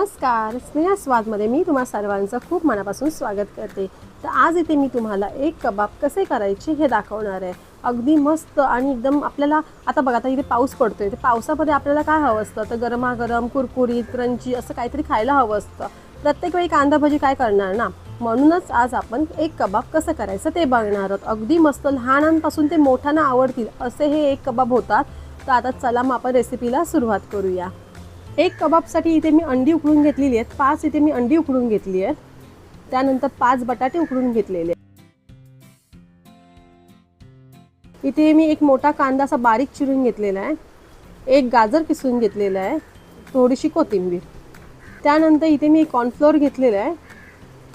नमस्कार स्नेहस्वादमध्ये मी तुम्हा सर्वांचं खूप मनापासून स्वागत करते. तर आज इथे मी तुम्हाला एक कबाब कसे करायचे हे दाखवणार आहे. अगदी मस्त आणि एकदम आपल्याला आता बघा आता इथे पाऊस पडतोय. तर पावसामध्ये आपल्याला काय हवं असतं? तर गरमागरम कुरकुरीत क्रंची असं काहीतरी खायला हवं असतं. प्रत्येक वेळी कांदा भजी काय करणार ना? म्हणूनच आज आपण एक कबाब कसं करायचं ते बघणार आहोत. अगदी मस्त लहानांपासून ते मोठ्यांना आवडतील असे हे एक कबाब होतात. तर आता चला मग आपण रेसिपीला सुरुवात करूया. एक कबाबसाठी इथे मी अंडी उकळून घेतलेली आहेत पाच इथे मी अंडी उकडून घेतली आहेत. त्यानंतर पाच बटाटे उकडून घेतलेले इथे मी एक मोठा कांदा असा बारीक चिरून घेतलेला आहे. एक गाजर किसून घेतलेला आहे थोडीशी कोथिंबीर. त्यानंतर इथे मी कॉर्नफ्लोअर घेतलेलं आहे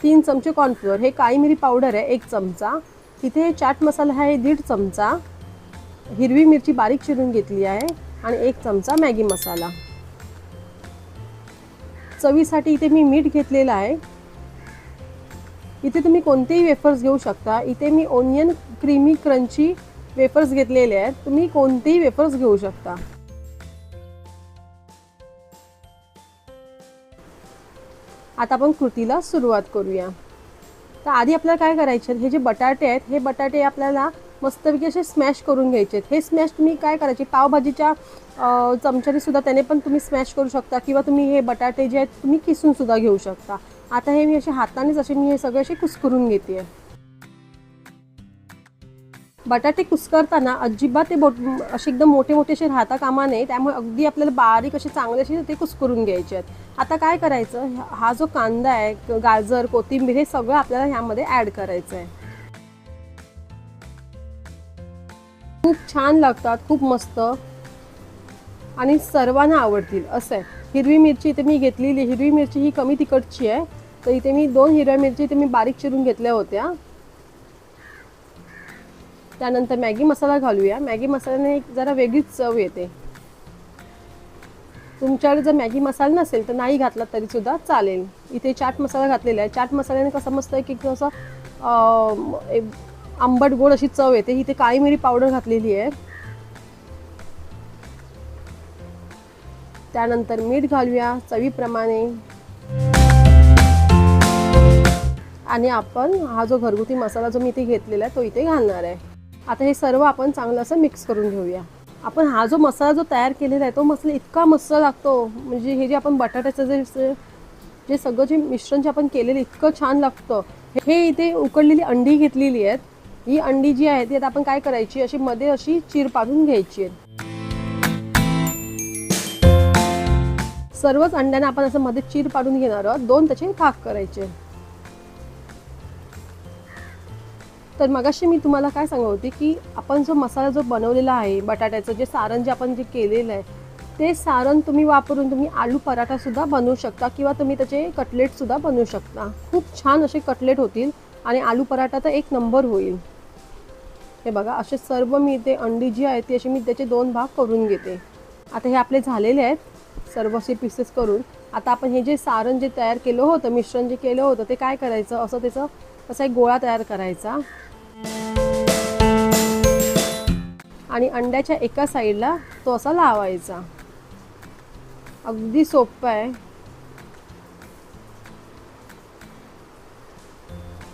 तीन चमचे कॉर्नफ्लोअर हे काळी मिरी पावडर आहे एक चमचा. इथे चाट मसाला आहे दीड चमचा. हिरवी मिरची बारीक चिरून घेतली आहे आणि एक चमचा मॅगी मसाला. चवीसाठी इथे मी मीठ घेतलेलं आहे. इथे तुम्ही कोणतेही वेफर्स घेऊ शकता. इथे मी ओनियन क्रीमी क्रंची वेफर्स घेतलेले आहेत. तुम्ही कोणतेही वेफर्स घेऊ शकता. आता आपण कृतीला सुरुवात करूया. तर आधी आपल्याला काय करायचे हे जे बटाटे आहेत हे बटाटे आपल्याला मस्तपैकी असे स्मॅश करून घ्यायचे आहेत. हे स्मॅश तुम्ही काय करायचे? पावभाजीच्या चमच्याने सुद्धा त्याने पण तुम्ही स्मॅश करू शकता किंवा तुम्ही हे बटाटे जे आहेत तुम्ही किसून सुद्धा घेऊ शकता. आता हे मी असे हातानेच असे मी हे सगळे असे कुस्करून घेते आहे बटाटे कुसकरताना अजिबात ते बोट असे एकदम मोठे मोठे असे राहता कामा नये. त्यामुळे अगदी आपल्याला बारीक असे चांगले असे ते कुस्करून घ्यायचे आहेत. आता काय करायचं? हा- हा जो कांदा आहे गाजर कोथिंबीर हे सगळं आपल्याला ह्यामध्ये ॲड करायचं आहे. खूप छान लागतात खूप मस्त. आणि सर्वांना आवडतील असं आहे. हिरवी मिरची इथे मी घेतलेली हिरवी मिरची ही कमी तिखटची आहे. तर इथे मी दोन हिरव्या मिरची इथे मी बारीक चिरून घेतल्या होत्या. त्यानंतर मॅगी मसाला घालूया. मॅगी मसाल्याने एक जरा वेगळीच चव येते. तुमच्याकडे जर मॅगी मसाला नसेल तर नाही घातला तरी सुद्धा चालेल. इथे चाट मसाला घातलेला आहे. चाट मसाल्याने कसं मस्त आहे की कसं एक आंबट गोड अशी चव येते. इथे काळी मिरी पावडर घातलेली आहे. त्यानंतर मीठ घालूया चवीप्रमाणे. आणि आपण हा जो घरगुती मसाला जो मी इथे घेतलेला आहे तो इथे घालणार आहे. आता हे सर्व आपण चांगलं असं मिक्स करून घेऊया. आपण हा जो मसाला जो तयार केलेला आहे तो मसाला इतका मस्त लागतो. म्हणजे हे जे आपण बटाट्याचं जे जे सगळं जे मिश्रण जे आपण केलेलं इतकं छान लागतं. हे इथे उकडलेली अंडी घेतलेली आहेत. ही अंडी जी आहे ती आता आपण काय करायची? अशी मध्ये अशी चीर पाडून घ्यायची आहे. सर्वच अंड्यांना आपण असं मध्ये चीर पाडून घेणार आहोत. दोन त्याचे भाग करायचे. तर मगाशी मी तुम्हाला काय सांगत होती की आपण जो मसाला जो बनवलेला आहे बटाट्याचं जे सारण जे आपण जे केलेलं आहे ते सारण तुम्ही वापरून तुम्ही आलू पराठासुद्धा बनवू शकता किंवा तुम्ही त्याचे कटलेटसुद्धा बनवू शकता. खूप छान असे कटलेट होतील आणि आलू पराठा तर एक नंबर होईल. हे बघा असे सर्व मी इथे अंडी जी आहे ती अशी मी त्याचे दोन भाग करून घेते. आता हे आपले झालेले आहेत सर्व असे पीसेस करून. आता आपण हे जे सारण जे तयार केलं होतं मिश्रण जे केलं होतं ते काय करायचं? असं त्याचं असा एक गोळा तयार करायचा. आणि अंड्याच्या एका साईडला तो असा लावायचा. अगदी सोपं आहे.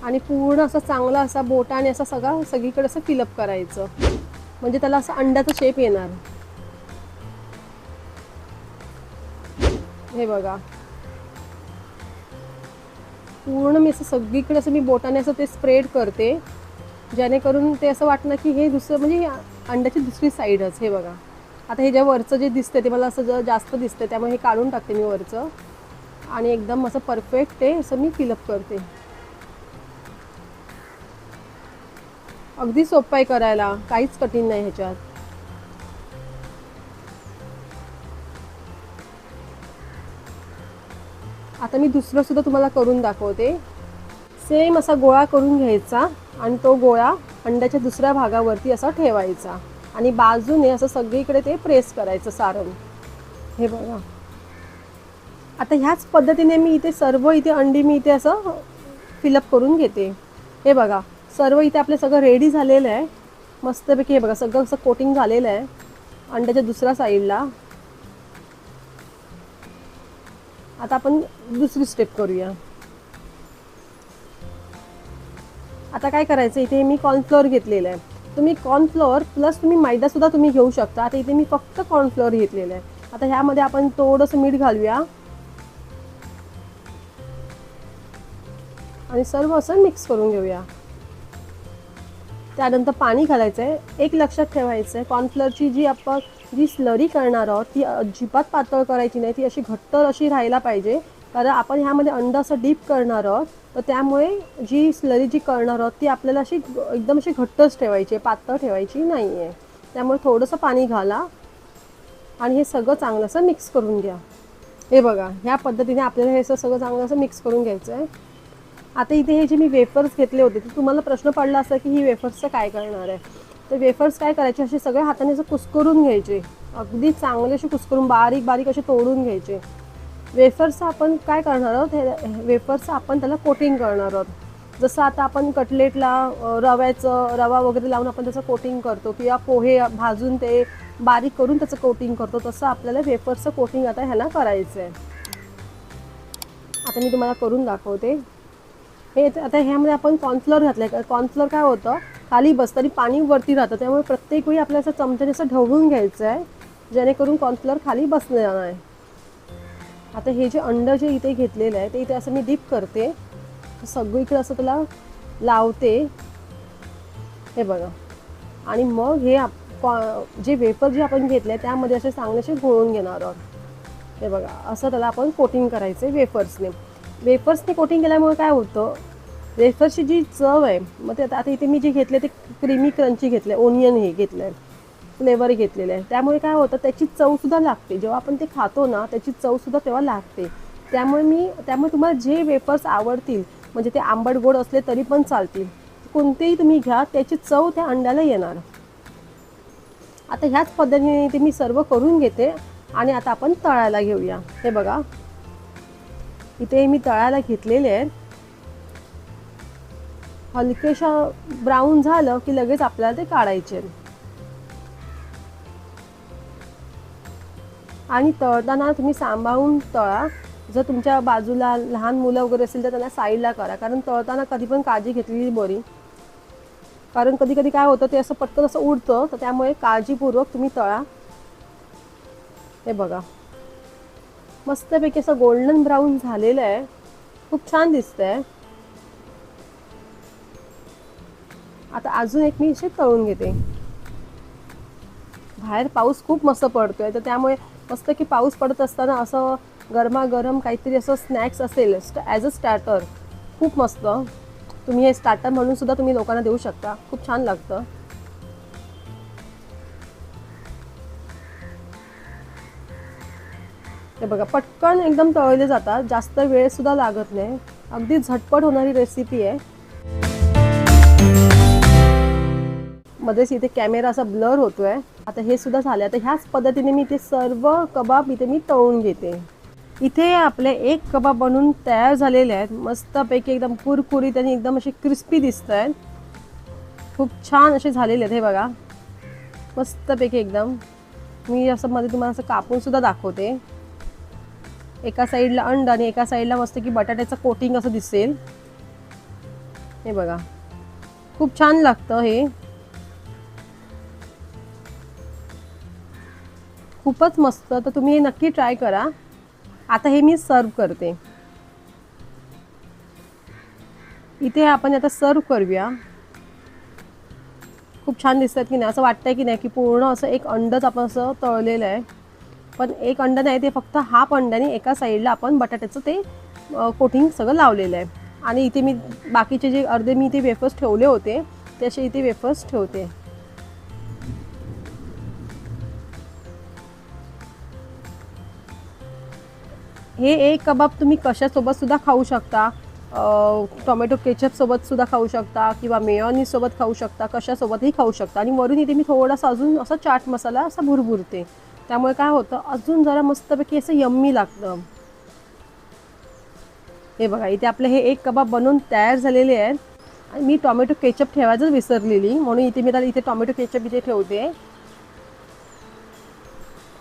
आणि पूर्ण असा चांगला असा बोटाने असा सगळा सगळीकडे असं फिलअप करायचं. म्हणजे त्याला असं अंड्याचा शेप येणार. हे बघा. पूर्ण मी असं सगळीकडे असं मी बोटाने असं ते स्प्रेड करते. जेणेकरून ते असं वाटणार की हे दुसरं म्हणजे अंड्याची दुसरी साईडच हे बघा. आता हे जे वरचं जे दिसतं ते मला असं जर जास्त दिसतं त्यामुळे हे काढून टाकते मी वरचं. आणि एकदम असं परफेक्ट ते असं मी फिलअप करते. अगदी सोपं आहे करायला काहीच कठीण नाही ह्याच्यात. आता मी दुसरं सुद्धा तुम्हाला करून दाखवते. सेम असा गोळा करून घ्यायचा आणि तो गोळा अंड्याच्या दुसऱ्या भागावरती असा ठेवायचा. आणि बाजूने असं सगळीकडे ते प्रेस करायचं सारण. हे बघा. आता ह्याच पद्धतीने मी इथे सर्व इथे अंडी मी इथे असं फिलअप करून घेते. हे बघा. सर्व इथे आपलं सगळं रेडी झालेलं आहे. मस्तपैकी हे बघा. सगळं असं कोटिंग झालेलं आहे. अंड्याच्या दुसऱ्या साईडला आता आपण दुसरी स्टेप करूया. आता काय करायचं इथे मी कॉर्नफ्लोअर घेतलेलं आहे. तुम्ही कॉर्नफ्लोअर प्लस तुम्ही मैदासुद्धा तुम्ही घेऊ शकता. आता इथे मी फक्त कॉर्नफ्लोअर घेतलेलं आहे. आता ह्यामध्ये आपण थोडंसं मीठ घालूया. आणि सर्व असं मिक्स करून घेऊया. त्यानंतर पाणी घालायचं आहे एक लक्षात ठेवायचं आहे कॉर्नफ्लोअरची जी आपण जी स्लरी करणार आहोत ती अजिबात पातळ करायची नाही. ती अशी घट्ट अशी राहायला पाहिजे. कारण आपण ह्यामध्ये अंड असं डीप करणार आहोत तर त्यामुळे जी स्लरी जी करणार आहोत ती आपल्याला अशी एकदम अशी घट्टच ठेवायची आहे पातळ ठेवायची नाही आहे त्यामुळे थोडंसं पाणी घाला आणि हे सगळं चांगलं असं मिक्स करून घ्या. हे बघा ह्या पद्धतीने आपल्याला हे असं सगळं चांगलं असं मिक्स करून घ्यायचं आहे आता इथे हे जे मी वेफर्स घेतले होते तर तुम्हाला प्रश्न पडला असता की ही वेफर्सचं काय करणार आहे? तर वेफर्स काय करायचे? असे सगळे हाताने असं कुस्करून घ्यायचे. अगदी चांगले असे कुस्करून बारीक बारीक असे तोडून घ्यायचे. वेफर्सचं आपण काय करणार आहोत? हे वेफर्सचं आपण त्याला कोटिंग करणार आहोत. जसं आता आपण कटलेटला रव्याचं रवा वगैरे लावून आपण त्याचं कोटिंग करतो किंवा पोहे भाजून ते बारीक करून त्याचं कोटिंग करतो तसं आपल्याला वेफर्सचं कोटिंग आता ह्याला करायचं आहे आता मी तुम्हाला करून दाखवते. हे आता ह्यामध्ये आपण कॉर्नफ्लोअर घातलं आहे कॉर्नफ्लोअर काय होतं? खाली बस आणि पाणी वरती राहतं. त्यामुळे प्रत्येक वेळी आपल्याला असं चमच्याने असं ढवळून घ्यायचं आहे जेणेकरून कॉर्नफ्लोअर खाली बसणार नाही आता हे जे अंड जे इथे घेतलेलं आहे ते इथे असं मी डीप करते. सगळीकडे असं त्याला लावते. हे बघा. आणि मग हे आप जे वेपर जे आपण घेतले त्यामध्ये असे चांगलेसे घोळून घेणार आहोत. हे बघा. असं त्याला आपण कोटिंग करायचं आहे वेफर्सने वेफर्सने कोटिंग केल्यामुळे काय होतं? वेफर्सची जी चव आहे मग ते आता आता इथे मी जे घेतले ते क्रीमी क्रंची आहे ओनियन हे घेतलं आहे फ्लेवर घेतलेले आहे. त्यामुळे काय होतं त्याची चवसुद्धा लागते. जेव्हा आपण ते खातो ना त्याची चवसुद्धा तेव्हा लागते. त्यामुळे मी त्यामुळे तुम्हाला जे वेफर्स आवडतील म्हणजे ते आंबट गोड असले तरी पण चालतील कोणतेही तुम्ही घ्या त्याची चव त्या अंड्याला येणार. आता ह्याच पद्धतीने ते मी सर्व करून घेते आणि आता आपण तळायला घेऊया. हे बघा. इथे मी तळायला घेतलेले आहेत. हलकेशा ब्राऊन झालं की लगेच आपल्याला ते काढायचे आणि तळताना तुम्ही सांभाळून तळा. जर तुमच्या बाजूला लहान मुलं वगैरे असेल तर त्यांना साईडला करा. कारण तळताना कधी पण काळजी घेतलेली बरी. कारण कधी कधी काय होतं ते असं पटकन असं उडतं तर त्यामुळे काळजीपूर्वक तुम्ही तळा. हे बघा. मस्तपैकी असं गोल्डन ब्राऊन झालेलं आहे. खूप छान दिसतंय. आता अजून एक मी असे तळून घेते. बाहेर पाऊस खूप मस्त पडतोय तर त्यामुळे मस्त की पाऊस पडत असताना असं गरमागरम काहीतरी असं स्नॅक्स असेल ॲज अ स्टार्टर खूप मस्त. तुम्ही हे स्टार्टर म्हणून सुद्धा तुम्ही लोकांना देऊ शकता. खूप छान लागतं. हे बघा पटकन एकदम तळले जातात. जास्त वेळ सुद्धा लागत नाही. अगदी झटपट होणारी रेसिपी आहे. मध्येच इथे कॅमेरा असा ब्लर होतोय. आता हे सुद्धा झाले आता ह्याच पद्धतीने मी ते सर्व कबाब इथे मी तळून घेते. इथे आपले एक कबाब बनून तयार झालेले आहेत. मस्तपैकी एकदम कुरकुरीत आणि एकदम असे क्रिस्पी दिसत आहेत खूप छान असे झालेले आहेत हे बघा. मस्तपैकी एकदम. मी असं मध्ये तुम्हाला असं कापूनसुद्धा दाखवते. एका साईडला अंड आणि एका साईडला मस्त की बटाट्याचं कोटिंग असं दिसेल. हे बघा. खूप छान लागतं हे. खूपच मस्त. तर तुम्ही हे नक्की ट्राय करा. आता हे मी सर्व करते. इथे आपण आता सर्व करूया. खूप छान दिसतात की नाही? असं वाटतंय की नाही की पूर्ण असं एक अंडच आपण असं तळलेलं आहे. पण एक अंड नाही ते फक्त हाफ अंड्याने एका साईडला आपण बटाट्याचं ते कोटिंग सगळं लावलेलं आहे. आणि इथे मी बाकीचे जे अर्धे मी इथे वेफर्स ठेवले होते ते असे इथे वेफर्स ठेवते. हे एक कबाब तुम्ही कशासोबत सुद्धा खाऊ शकता? टोमॅटो केचपसोबत सुद्धा खाऊ शकता किंवा मेयोनीसोबत खाऊ शकता कशासोबतही खाऊ शकता. आणि वरून इथे मी थोडासा अजून असा चाट मसाला असा भुरभुरते. त्यामुळे काय होतं अजून जरा मस्तपैकी असं यम्मी लागतं. हे बघा इथे आपले हे एक कबाब बनवून तयार झालेले आहेत. आणि मी टोमॅटो केचप ठेवायचंच विसरलेली. म्हणून इथे मी त्याला इथे टोमॅटो केचप इथे ठेवते.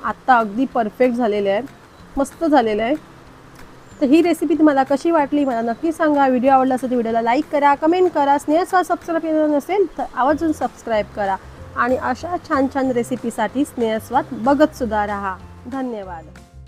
आत्ता अगदी परफेक्ट झालेले आहेत. मस्त झालेलं आहे तर ही रेसिपी तुम्हाला कशी वाटली मला नक्की सांगा. व्हिडिओ आवडला असेल तर व्हिडिओला लाईक करा कमेंट करा. स्नेहस्वाद सबस्क्राईब केलं नसेल तर आवर्जून सबस्क्राईब करा. आणि अशा छान छान रेसिपीसाठी स्नेहस्वाद बघतसुद्धा राहा. धन्यवाद.